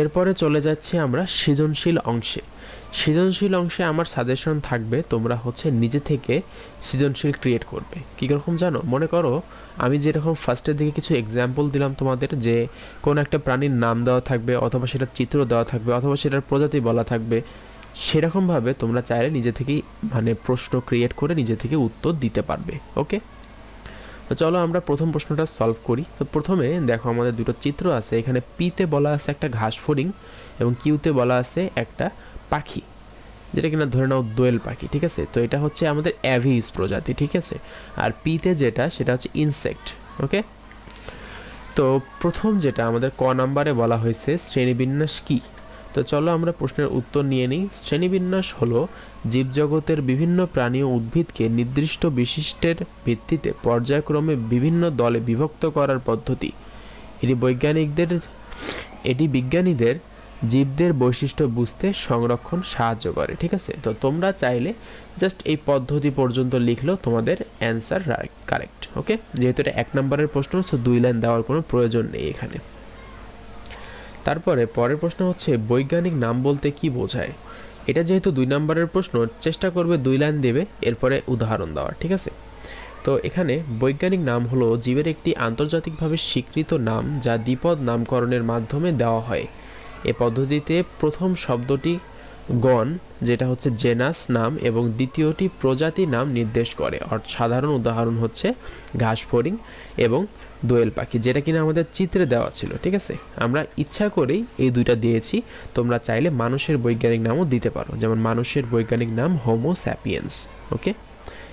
এরপরে চলে যাচ্ছি আমরা সৃজনশীল অংশে। সৃজনশীল অংশে আমার সাজেশন থাকবে তোমরা হচ্ছে নিজে থেকে সৃজনশীল ক্রিয়েট করবে। কী রকম জানো? মনে করো, আমি যেরকম ফার্স্টের দিকে কিছু এক্সাম্পল দিলাম তোমাদের যে কোনো একটা প্রাণীর নাম দেওয়া থাকবে অথবা সেটার চিত্র দেওয়া থাকবে অথবা সেটার প্রজাতি বলা থাকবে, সেরকমভাবে তোমরা চাইলে নিজে থেকেই মানে প্রশ্ন ক্রিয়েট করে নিজে থেকে উত্তর দিতে পারবে ওকে তো চলো আমরা প্রথম প্রশ্নটা সলভ করি। তো প্রথমে দেখো আমাদের দুটো চিত্র আছে, এখানে পিতে বলা আছে একটা ঘাস ফড়িং এবং কিউতে বলা আছে একটা পাখি, যেটা কিনা ধরে নাও দোয়েল পাখি, ঠিক আছে? তো এটা হচ্ছে আমাদের অ্যাভিস প্রজাতি, ঠিক আছে? আর পিতে যেটা, সেটা হচ্ছে ইনসেক্ট ওকে তো প্রথম যেটা আমাদের ক নাম্বারে বলা হয়েছে, শ্রেণীবিন্যাস কি? তো চলো আমরা প্রশ্নের উত্তর নিয়ে নিই। শ্রেণীবিন্যাস হলো জীবজগতের বিভিন্ন প্রাণী ও উদ্ভিদকে নির্দিষ্ট বিশিষ্টের ভিত্তিতে পর্যায়ক্রমে বিভিন্ন দলে বিভক্ত করার পদ্ধতি। এটি বৈজ্ঞানিকদের, এটি বিজ্ঞানীদের জীবদের বৈশিষ্ট্য বুঝতে সংরক্ষণ সাহায্য করে, ঠিক আছে? তো তোমরা চাইলে জাস্ট এই পদ্ধতি পর্যন্ত লিখলেও তোমাদের অ্যান্সার কারেক্ট ওকে যেহেতু এটা এক নম্বরের প্রশ্ন সো দুই লাইন দেওয়ার কোনো প্রয়োজন নেই এখানে। তারপরে পরের প্রশ্ন হচ্ছে, বৈজ্ঞানিক নাম বলতে কি বোঝায়? এটা যেহেতু দুই নম্বরের প্রশ্ন, চেষ্টা করবে দুই লাইন দেবে, এরপরে উদাহরণ দেওয়া, ঠিক আছে? তো এখানে বৈজ্ঞানিক নাম হলো জীবের একটি আন্তর্জাতিকভাবে স্বীকৃত নাম যা দ্বিপদ নামকরণের মাধ্যমে দেওয়া হয়। এ পদ্ধতিতে প্রথম শব্দটি গণ, যেটা হচ্ছে জেনাস নাম, এবং দ্বিতীয়টি প্রজাতি নাম নির্দেশ করে। অর্থাৎ সাধারণ উদাহরণ হচ্ছে ঘাস ফড়িং এবং দোয়েল পাখি, যেটা কিনা আমাদের চিত্রে দেওয়া ছিল, ঠিক আছে? আমরা ইচ্ছা করেই এই দুইটা দিয়েছি, তোমরা চাইলে মানুষের বৈজ্ঞানিক নামও দিতে পারো, যেমন মানুষের বৈজ্ঞানিক নাম হোমো স্যাপিয়েন্স ওকে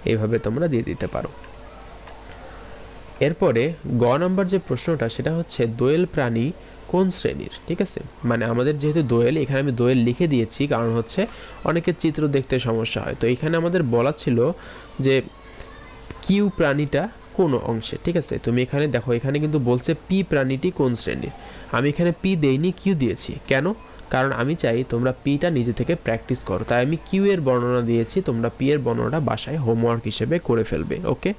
এইভাবে তোমরা দিয়ে দিতে পারো। এরপরে গ নম্বর যে প্রশ্নটা, সেটা হচ্ছে দোয়েল প্রাণী কোন শ্রেণির, ঠিক আছে? মানে আমাদের যেহেতু দোয়েল, এখানে আমি দোয়েল লিখে দিয়েছি, কারণ হচ্ছে অনেকের চিত্র দেখতে সমস্যা হয়। তো এখানে আমাদের বলা ছিল যে কিউ প্রাণীটা কোন অংশে, ঠিক আছে? তুমি এখানে দেখো, এখানে কিন্তু বলছে পি প্রাণীটি কোন শ্রেণির? আমি এখানে পি দেইনি কিউ দিয়েছি। কেন? কারণ আমি চাই তোমরা পিটা নিজে থেকে প্র্যাকটিস করো। তাই আমি কিউ এর বর্ণনা দিয়েছি, তোমরা পি এর বর্ণনাটা বাসায় হোমওয়ার্ক হিসেবে করে ফেলবে, ওকে?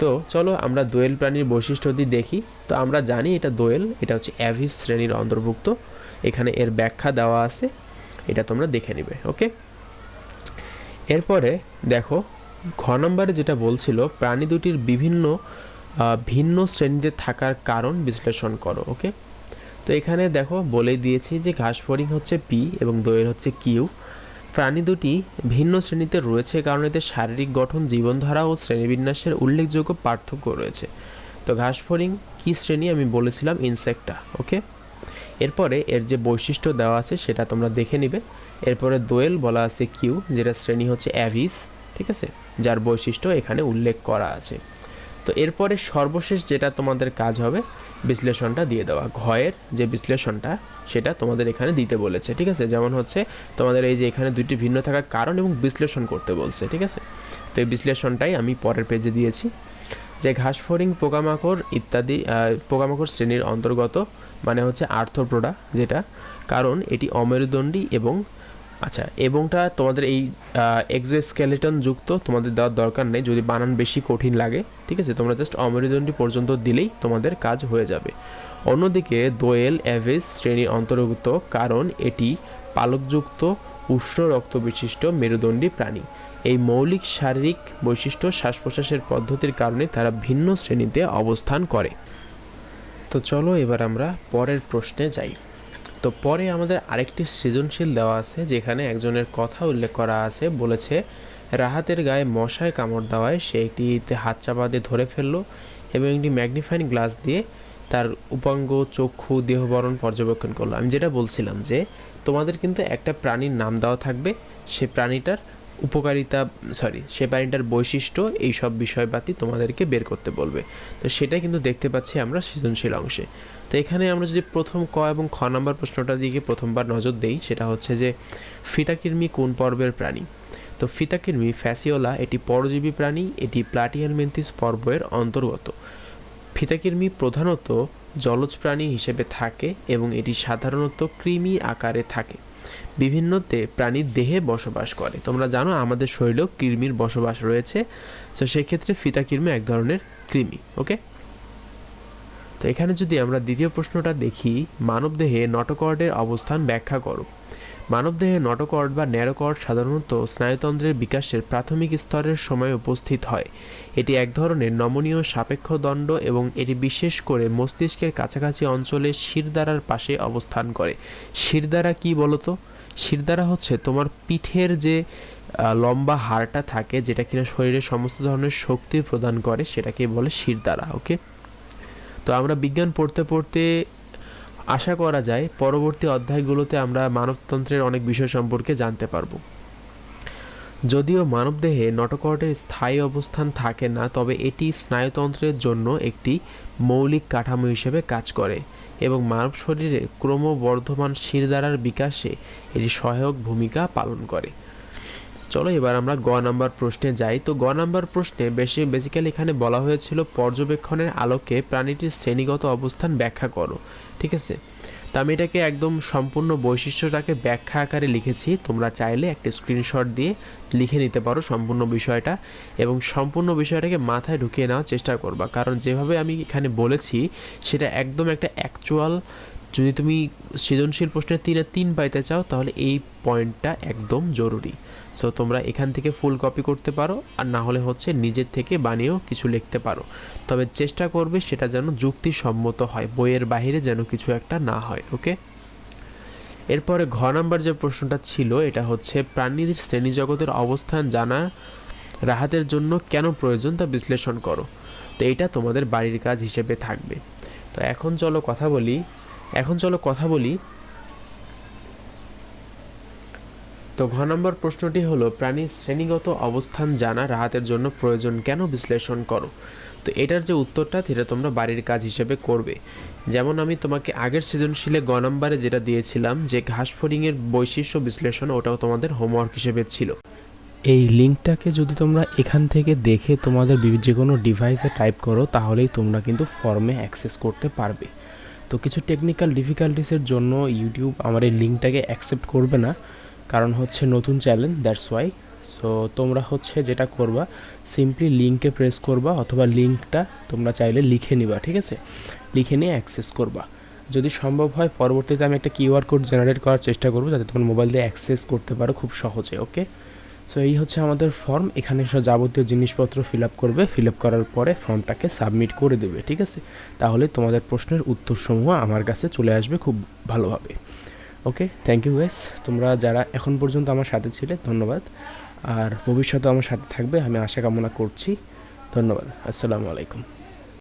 তো চলো আমরা দোয়েল প্রাণীর বৈশিষ্ট্যটি দেখি। তো আমরা জানি এটা দোয়েল, এটা হচ্ছে অ্যাভিস শ্রেণির অন্তর্ভুক্ত। এখানে এর ব্যাখ্যা দেওয়া আছে, এটা তোমরা দেখে নিবে, ওকে? এরপরে দেখো ঘ নম্বরে যেটা বলছিল, প্রাণী দুটির বিভিন্ন ভিন্ন শ্রেণীতে থাকার কারণ বিশ্লেষণ করো ওকে তো এখানে দেখো, বলে দিয়েছি যে ঘাস ফড়িং হচ্ছে পি এবং দোয়েল হচ্ছে কিউ প্রাণী দুটি ভিন্ন শ্রেণীতে রয়েছে কারণ এতে শারীরিক গঠন, জীবনধারা ও শ্রেণীবিন্যাসের উল্লেখযোগ্য পার্থক্য রয়েছে। তো ঘাস ফড়িং কী শ্রেণি? আমি বলেছিলাম ইনসেক্টটা ওকে এরপরে এর যে বৈশিষ্ট্য দেওয়া আছে সেটা তোমরা দেখে নিবে। এরপরে দোয়েল বলা আছে কিউ যেটা শ্রেণি হচ্ছে অ্যাভিস ঠিক আছে? যার বৈশিষ্ট্য এখানে উল্লেখ করা আছে। তো এরপরে সর্বশেষ যেটা তোমাদের কাজ হবে, বিশ্লেষণটা দিয়ে দেওয়া। ঘয়ের যে বিশ্লেষণটা, সেটা তোমাদের এখানে দিতে বলেছে, ঠিক আছে? যেমন হচ্ছে, তোমাদের এই যে এখানে দুইটি ভিন্ন থাকার কারণ এবং বিশ্লেষণ করতে বলছে, ঠিক আছে? তো এই বিশ্লেষণটাই আমি পরের পেজে দিয়েছি। যে ঘাসফড়িং, পোকামাকড় ইত্যাদি পোকামাকড় শ্রেণির অন্তর্গত মানে হচ্ছে আর্থপ্রোডা যেটা, কারণ এটি অমেরুদণ্ডী এবং আচ্ছা এবংটা তোমাদের এই এক্সোস্কেলেটন যুক্ত তোমাদের দেওয়ার দরকার নেই, যদি বানান বেশি কঠিন লাগে, ঠিক আছে? তোমরা জাস্ট অমেরুদণ্ডী পর্যন্ত দিলেই তোমাদের কাজ হয়ে যাবে। অন্যদিকে, দোয়েল অ্যাভেজ শ্রেণির অন্তর্ভুক্ত, কারণ এটি পালকযুক্ত, উষ্ণ রক্ত বিশিষ্ট মেরুদণ্ডী প্রাণী। এই মৌলিক শারীরিক বৈশিষ্ট্য শ্বাস প্রশ্বাসের পদ্ধতির কারণে তারা ভিন্ন শ্রেণীতে অবস্থান করে। তো চলো এবার আমরা পরের প্রশ্নে যাই। তো পরে আমাদের আরেকটি সৃজনশীল দেওয়া আছে, যেখানে একজনের কথা উল্লেখ করা আছে, বলেছে, রাহাতের গায়ে মশায় কামড় দেওয়ায় সে একটিতে হাত চাপা দিয়ে ধরে ফেলল এবং একটি ম্যাগনিফাইং গ্লাস দিয়ে তার উপাঙ্গ, চক্ষু, দেহবরণ পর্যবেক্ষণ করল। আমি যেটা বলছিলাম যে, তোমাদের কিন্তু একটা প্রাণীর নাম দেওয়া থাকবে, সে প্রাণীটার উপকারিতা সরি সে প্রাণীটার বৈশিষ্ট্য এই সব বিষয়পাতি তোমাদেরকে বের করতে বলবে। তো সেটাই কিন্তু দেখতে পাচ্ছি আমরা সৃজনশীল অংশে। তো এখানে আমরা যদি প্রথম ক এবং খ নম্বর প্রশ্নটার দিকে প্রথমবার নজর দেই, সেটা হচ্ছে যে, ফিতাকির্মি কোন পর্বের প্রাণী? তো ফিতাকির্মি ফ্যাসিওলা এটি পরজীবী প্রাণী, এটি প্লাটিয়ালমেন্থিস পর্বের অন্তর্গত। ফিতাকির্মি প্রধানত জলজ প্রাণী হিসেবে থাকে এবং এটি সাধারণত কৃমি আকারে থাকে। বিভিন্নতে প্রাণীর দেহে বসবাস করে। তোমরা জানো আমাদের শরীরেও কৃমির বসবাস রয়েছে, তো সেক্ষেত্রে ফিতা কৃমি এক ধরনের কৃমি, ওকে? তো এখানে যদি আমরা দ্বিতীয় প্রশ্নটা দেখি, মানবদেহে নটোকর্ডের অবস্থান ব্যাখ্যা করো। মানবদেহে নটোকর্ড বা ন্যারোকর্ড সাধারণত স্নায়ুতন্ত্রের বিকাশের প্রাথমিক স্তরের সময় উপস্থিত হয়। এটি এক ধরনের নমনীয় সাপেক্ষ দণ্ড এবং এটি বিশেষ করে মস্তিষ্কের কাছাকাছি অঞ্চলে শিরদারার পাশে অবস্থান করে। শিরদারা কি বলতো? শিরদারা হচ্ছে তোমার পিঠের যে লম্বা হাড়টা থাকে যেটা কিনা শরীরে সমস্ত ধরনের শক্তি প্রদান করে সেটাকে বলে শিরদারা ওকে তো আমরা বিজ্ঞান পড়তে পড়তে আশা করা যায় পরবর্তী অধ্যায়গুলোতে আমরা মানবতন্ত্রের অনেক বিষয় সম্পর্কে জানতে পারব। যদিও মানবদেহে নটোকর্ডের স্থায়ী অবস্থান থাকে না, তবে এটি স্নায়ুতন্ত্রের জন্য একটি মৌলিক কাঠামো হিসেবে কাজ করে এবং মানব শরীরে ক্রমবর্ধমান শিরদারার বিকাশে এটি সহায়ক ভূমিকা পালন করে। চলো এবার আমরা গ নাম্বার প্রশ্নে যাই। তো গ নাম্বার প্রশ্নে বেশি বেসিক্যালি এখানে বলা হয়েছিল পর্যবেক্ষণের আলোকে প্রাণীটির শ্রেণীগত অবস্থান ব্যাখ্যা করো। ঠিক আছে? তো আমি এটাকে একদম সম্পূর্ণ বৈশিষ্ট্যটাকে ব্যাখ্যা আকারে লিখেছি। তোমরা চাইলে একটা স্ক্রিনশট দিয়ে লিখে নিতে পারো সম্পূর্ণ বিষয়টা এবং সম্পূর্ণ বিষয়টাকে মাথায় ঢুকিয়ে নেওয়ার চেষ্টা করবা। কারণ যেভাবে আমি এখানে বলেছি, সেটা একদম একটা অ্যাকচুয়াল যদি তুমি সৃজনশীল প্রশ্নের তিনে তিন পাইতে চাও, তাহলে এই পয়েন্টটা একদম জরুরি। সো তোমরা এখান থেকে ফুল কপি করতে পারো, আর না হলে হচ্ছে নিজের থেকে বানিয়েও কিছু লিখতে পারো। তবে চেষ্টা করবে সেটা যেন যুক্তিসম্মত হয়, বইয়ের বাইরে যেন কিছু একটা না হয় ওকে এরপরে ঘ নাম্বার যে প্রশ্নটা ছিল, এটা হচ্ছে প্রাণীর শ্রেণীজগতের অবস্থান জানা রাহাতের জন্য কেন প্রয়োজন তা বিশ্লেষণ করো। তো এটা তোমাদের বাড়ির কাজ হিসেবে থাকবে। তো এখন চলো কথা বলি এখন চলো কথা বলি। তো ঘ নম্বর প্রশ্নটি হলো প্রাণীর শ্রেণীগত অবস্থান জানা রাহাতের জন্য প্রয়োজন কেন বিশ্লেষণ করো? তো এটার যে উত্তরটা, সেটা তোমরা বাড়ির কাজ হিসেবে করবে। যেমন আমি তোমাকে আগের সৃজনশীলে গ নম্বরে যেটা দিয়েছিলাম, যে ঘাস ফড়িংয়ের বৈশিষ্ট্য বিশ্লেষণ, ওটাও তোমাদের হোমওয়ার্ক হিসেবে ছিল। এই লিঙ্কটাকে যদি তোমরা এখান থেকে দেখে তোমাদের যে কোনো ডিভাইসে টাইপ করো, তাহলেই তোমরা কিন্তু ফর্মে অ্যাক্সেস করতে পারবে। তো কিছু টেকনিক্যাল ডিফিকাল্টিসের জন্য ইউটিউব আমার এই লিঙ্কটাকে অ্যাকসেপ্ট করবে না, কারণ হচ্ছে নতুন চ্যানেল দ্যাটস ওয়াই সো তোমরা হচ্ছে যেটা করবা সিম্পলি লিঙ্কে প্রেস করবা অথবা লিঙ্কটা তোমরা চাইলে লিখে নিবা, ঠিক আছে? লিখে নিয়ে অ্যাক্সেস করবা। যদি সম্ভব হয়, পরবর্তীতে আমি একটা কিউআর কোড জেনারেট করার চেষ্টা করব, যাতে তোমার মোবাইল দিয়ে অ্যাক্সেস করতে পারো খুব সহজে ওকে সো এই হচ্ছে আমাদের ফর্ম এখানে সব যাবতীয় জিনিসপত্র ফিল আপ করবে। ফিল আপ করার পরে ফর্মটাকে সাবমিট করে দেবে, ঠিক আছে? তাহলে তোমাদের প্রশ্নের উত্তরসমূহ আমার কাছে চলে আসবে খুব ভালোভাবে। ওকে থ্যাংক ইউ গাইস তোমরা যারা এখন পর্যন্ত আমার সাথে ছিলে, ধন্যবাদ। আর ভবিষ্যতে আমার সাথে থাকবে, আমি আশা কামনা করছি। ধন্যবাদ। আসসালামু আলাইকুম।